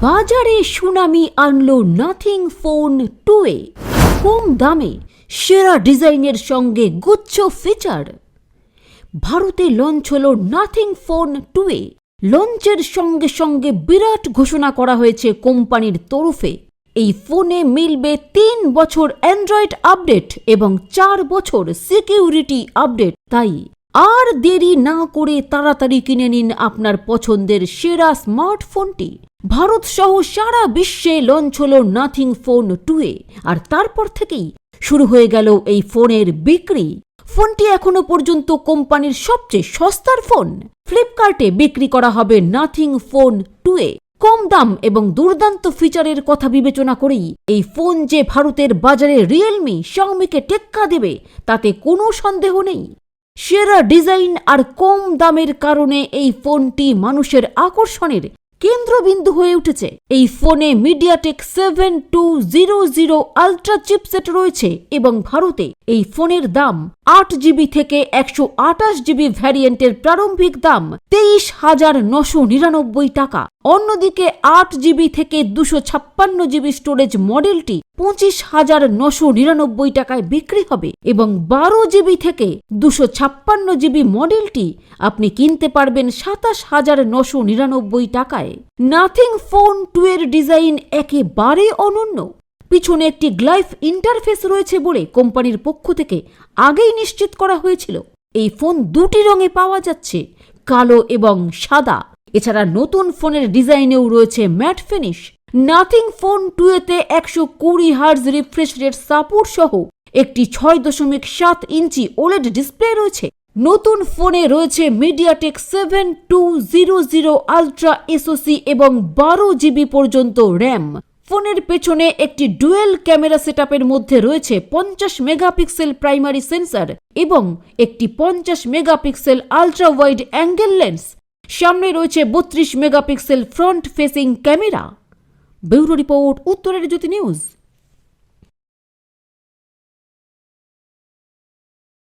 বাজারে সুনামি আনলো Nothing phone two এ কম দামে সেরা ডিজাইনের সঙ্গে গুচ্ছ ফিচার ভারতে লঞ্চ হল নাথিং ফোন টু এ লঞ্চের সঙ্গে সঙ্গে বিরাট ঘোষণা করা হয়েছে কোম্পানির তরফে। এই ফোনে মিলবে তিন বছর অ্যান্ড্রয়েড আপডেট এবং চার বছর সিকিউরিটি আপডেট তাই আর দেরি না করে তাড়াতাড়ি কিনে নিন আপনার পছন্দের সেরা স্মার্টফোনটি ভারত সহ সারা বিশ্বে লঞ্চ হল নাথিং ফোন টু এ। আর তারপর থেকেই শুরু হয়ে গেল এই ফোনের বিক্রি। ফোনটি এখনও পর্যন্ত কোম্পানির সবচেয়ে সস্তার ফোন। ফ্লিপকার্টে বিক্রি করা হবে নাথিং ফোন টু এ। কম দাম এবং দুর্দান্ত ফিচারের কথা বিবেচনা করেই এই ফোন যে ভারতের বাজারে রিয়েলমি শাওমিকে টেক্কা দেবে, তাতে কোনো সন্দেহ নেই। সেরা ডিজাইন আর কম দামের কারণে এই ফোনটি মানুষের আকর্ষণের কেন্দ্রবিন্দু হয়ে উঠেছে। এই ফোনে MediaTek seven two zero zero ultra chipset রয়েছে এবং ভারতে এই ফোনের দাম আট জিবি থেকে একশো আঠাশ জিবি ভ্যারিয়েন্টের প্রারম্ভিক দাম তেইশ হাজার নশো নিরানব্বই টাকা। অন্যদিকে আট জিবি থেকে দুশো ছাপ্পান্ন জিবি স্টোরেজ মডেলটি পঁচিশ হাজার নশো নিরানব্বই টাকায় বিক্রি হবে এবং বারো জিবি থেকে দুশো ছাপ্পান্ন জিবি মডেলটি আপনি কিনতে পারবেন সাতাশ হাজার নশো নিরানব্বই টাকায়। নাথিং ফোন টু এর ডিজাইন একেবারে অনন্য। পিছনে একটি গ্লাইফ ইন্টারফেস রয়েছে বলে কোম্পানির পক্ষ থেকে আগেই নিশ্চিত করা হয়েছিল। এই ফোন দুটি রঙে পাওয়া যাচ্ছে, কালো এবং সাদা। এছাড়া নতুন ফোনের ডিজাইনেও রয়েছে matte finish Nothing Phone two এতে একশো কুড়ি হার্জ রিফ্রেশ রেট সাপোর্ট সহ একটি ছয় দশমিক সাত ইঞ্চি ওলেড ডিসপ্লে রয়েছে। নতুন ফোনে রয়েছে MediaTek seven two zero zero ultra SoC এবং বারো জিবি পর্যন্ত র্যাম ফোনের পেছনে একটি ডুয়েল ক্যামেরা সেটআপের মধ্যে রয়েছে পঞ্চাশ মেগাপিক্সেল প্রাইমারি সেন্সর এবং একটি পঞ্চাশ megapixel ultra wide angle lens সামনে রয়েছে বত্রিশ megapixel front facing camera. Bureau report, উত্তরের জ্যোতি নিউজ।